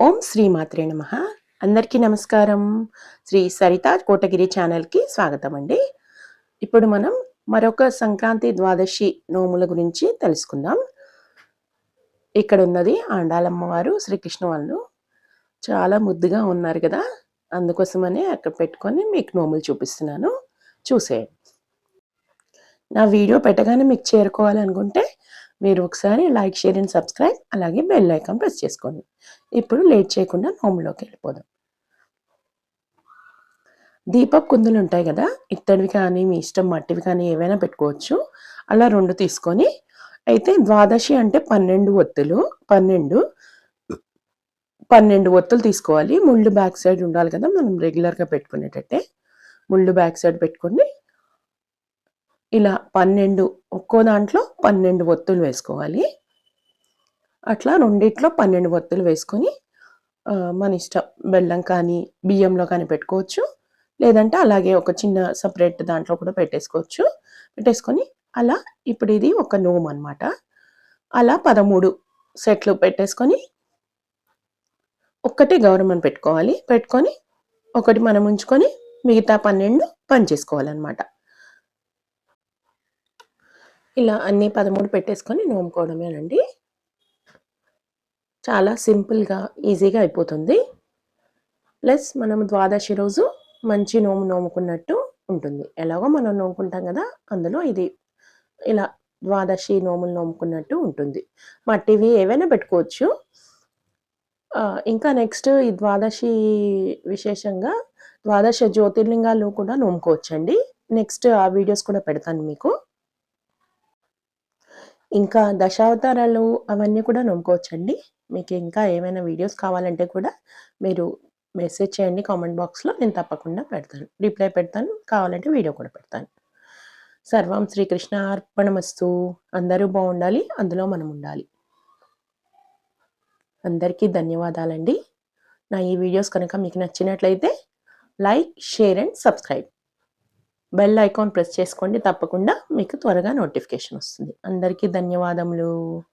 ఓం శ్రీ మాత్రే నమ. అందరికీ నమస్కారం. శ్రీ సరిత కోటగిరి ఛానల్కి స్వాగతం అండి ఇప్పుడు మనం మరొక సంక్రాంతి ద్వాదశి నోముల గురించి తెలుసుకుందాం. ఇక్కడ ఉన్నది ఆండాలమ్మవారు శ్రీకృష్ణ వాళ్ళు చాలా ముద్దుగా ఉన్నారు కదా. అందుకోసమనే అక్కడ పెట్టుకొని మీకు నోములు చూపిస్తున్నాను. చూసేయండి. నా వీడియో పెట్టగానే మీకు చేరుకోవాలనుకుంటే మీరు ఒకసారి లైక్ షేర్ అండ్ సబ్స్క్రైబ్ అలాగే బెల్ ఐకాన్ ప్రెస్ చేసుకోండి. ఇప్పుడు లేట్ చేయకుండా నోములోకి వెళ్ళిపోదాం. దీపపు కుందులు ఉంటాయి కదా ఇత్తడివి కానీ మీ ఇష్టం మట్టివి కానీ ఏవైనా పెట్టుకోవచ్చు. అలా రెండు తీసుకొని అయితే ద్వాదశి అంటే పన్నెండు ఒత్తులు పన్నెండు పన్నెండు ఒత్తులు తీసుకోవాలి. ముళ్ళు బ్యాక్ సైడ్ ఉండాలి కదా మనం రెగ్యులర్గా పెట్టుకునేటట్టే. ముళ్ళు బ్యాక్ సైడ్ పెట్టుకొని ఇలా పన్నెండు ఒక్కో దాంట్లో పన్నెండు ఒత్తులు వేసుకోవాలి. అట్లా రెండిట్లో పన్నెండు ఒత్తులు వేసుకొని మన ఇష్టం బెల్లం కానీ బియ్యంలో కానీ పెట్టుకోవచ్చు. లేదంటే అలాగే ఒక చిన్న సపరేట్ దాంట్లో కూడా పెట్టేసుకోవచ్చు. పెట్టేసుకొని అలా ఇప్పుడు ఇది ఒక నోమ్ అనమాట అలా పదమూడు సెట్లు పెట్టేసుకొని ఒక్కటి గౌరమ్మని పెట్టుకోవాలి. పెట్టుకొని ఒకటి మనం ఉంచుకొని మిగతా పన్నెండు పని చేసుకోవాలన్నమాట ఇలా అన్నీ పదమూడు పెట్టేసుకొని నోముకోవడమేనండి. చాలా సింపుల్గా ఈజీగా అయిపోతుంది. ప్లస్ మనం ద్వాదశి రోజు మంచి నోము నోముకున్నట్టు ఉంటుంది. ఎలాగో మనం నోముకుంటాం కదా అందులో ఇది ఇలా ద్వాదశి నోములు నోముకున్నట్టు ఉంటుంది. మట్టివి ఏవైనా పెట్టుకోవచ్చు. ఇంకా నెక్స్ట్ ఈ ద్వాదశి విశేషంగా ద్వాదశ జ్యోతిర్లింగాలు కూడా నోముకోవచ్చండి. నెక్స్ట్ ఆ వీడియోస్ కూడా పెడతాను మీకు. ఇంకా దశావతారాలు అవన్నీ కూడా నమ్ముకోవచ్చండి. మీకు ఇంకా ఏమైనా వీడియోస్ కావాలంటే కూడా మీరు మెసేజ్ చేయండి కామెంట్ బాక్స్లో. నేను తప్పకుండా పెడతాను. రిప్లై పెడతాను. కావాలంటే వీడియో కూడా పెడతాను. సర్వం శ్రీకృష్ణ అర్పణమస్తు అందరూ బాగుండాలి. అందులో మనం ఉండాలి. అందరికీ ధన్యవాదాలండి. నా ఈ వీడియోస్ కనుక మీకు నచ్చినట్లయితే like share and subscribe. Bell icon press చేసుకోండి. తప్పకుండా మీకు త్వరగా నోటిఫికేషన్ వస్తుంది. అందరికీ ధన్యవాదములు.